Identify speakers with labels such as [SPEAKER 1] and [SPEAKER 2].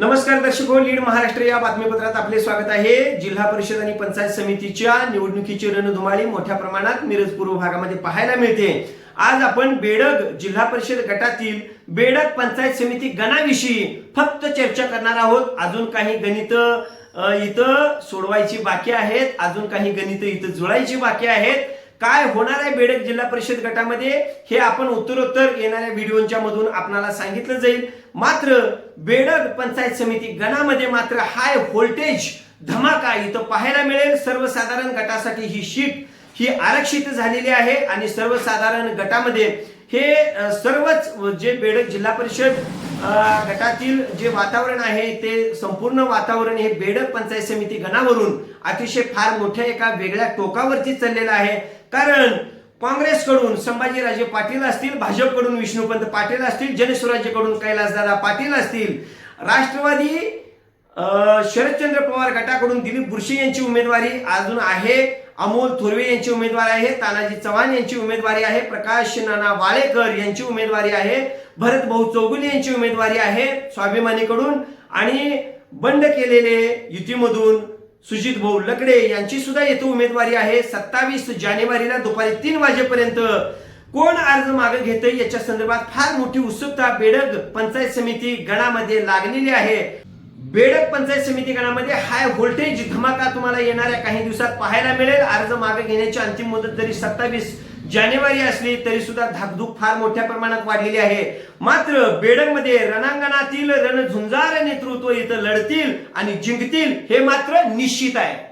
[SPEAKER 1] नमस्कार दर्शक हो लीड महाराष्ट्र या बातमीपत्रात आपले स्वागत आहे. जिल्हा परिषद आणि पंचायत समितीच्या निवडणुकीची रणधुमाळी मोठ्या प्रमाणात मिरज पूर्व भागामध्ये पाहायला मिळते. आज आपण बेडग जिल्हा परिषद गटातील बेडग पंचायत समिती गणाविषयी फक्त चर्चा करणार आहोत. अजून काही गणित इथं सोडवायची बाकी आहेत. अजून काही गणित इथं जुळायची बाकी आहेत. काय होणार आहे बेडक जिल्हा परिषद गटामध्ये? हे आपण उत्तरोत्तर येणाऱ्या व्हिडिओच्या मधून आपणाला सांगितलं जाईल. मात्र बेडक पंचायत समिती गणामध्ये मात्र हाय व्होल्टेज धमाका इथं पाहायला मिळेल. सर्वसाधारण गटासाठी ही शीट ही आरक्षित झालेली आहे आणि सर्वसाधारण गटामध्ये हे सर्वच जे बेडक जिल्हा परिषद गटातील जे वातावरण आहे ते संपूर्ण वातावरण हे बेडक पंचायत समिती गणावरून अतिशय फार मोठ्या एका वेगळ्या टोकावरती चाललेलं आहे. कारण काँग्रेसकडून संभाजीराजे पाटील असतील भाजपकडून विष्णुपंत पाटील असतील जनस्वराज्यकडून कैलासदादा पाटील असतील राष्ट्रवादी शरदचंद्र पवार गटाकडून दिलीप बुरशी यांची उमेदवारी अजून आहे. अमोल थोरवे यांची उमेदवारी आहे तानाजी चव्हाण यांची उमेदवारी आहे प्रकाश नाना वाळेकर यांची उमेदवारी आहे भरत भाऊ चौगुले यांची उमेदवारी आहे स्वाभिमानीकडून. आणि बंड केलेले युतीमधून सुजित भाऊ लकडे यांची सुद्धा येथे उमेदवारी आहे. सत्तावीस जानेवारीला दुपारी तीन वाजेपर्यंत कोण अर्ज मागे घेतोय याच्या संदर्भात फार मोठी उत्सुकता बेडग पंचायत समिती गणामध्ये लागलेली आहे. बेडक पंचायत समिती गणामध्ये हाय व्होल्टेज धमाका तुम्हाला येणाऱ्या काही दिवसात पाहायला मिळेल. अर्ज मागे घेण्याची अंतिम मुदत जरी सत्तावीस जानेवारी असली तरी सुद्धा धाकधूक फार मोठ्या प्रमाणात वाढलेली आहे. मात्र बेडकमध्ये रणांगणातील रणझुंजार नेतृत्व इथं लढतील आणि जिंकतील हे मात्र निश्चित आहे.